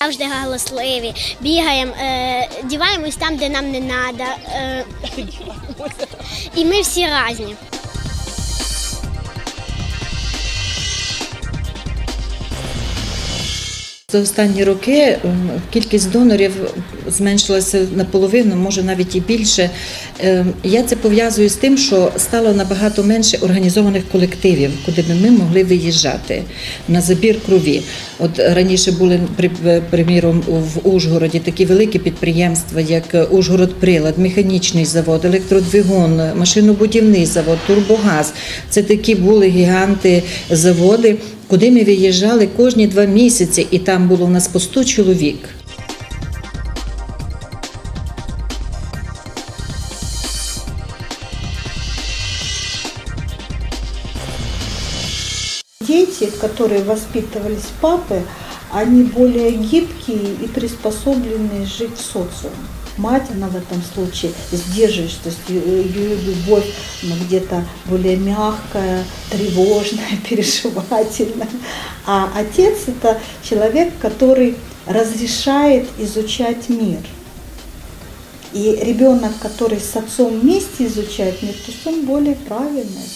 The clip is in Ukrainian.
Завжди галасливі, бігаємо, е, діваємось там, де нам не треба. Е, і ми всі різні. За останні роки ем, кількість донорів зменшилася наполовину, може навіть і більше. Ем, Я це пов'язую з тим, що стало набагато менше організованих колективів, куди би ми могли виїжджати на забір крові. От раніше були приміром в Ужгороді такі великі підприємства, як Ужгород Прилад, механічний завод, електродвигун, машинобудівний завод, Турбогаз. Це такі були гіганти заводи куди ми виїжджали кожні два місяці, і там було у нас по 100 чоловік. Дети, которые воспитывались папы, они более гибкие и приспособленные жить в социуме. Мать, она в этом случае сдерживает, то есть ее любовь ну, где-то более мягкая, тревожная, переживательная. А отец это человек, который разрешает изучать мир. И ребенок, который с отцом вместе изучает мир, то есть он более правильный.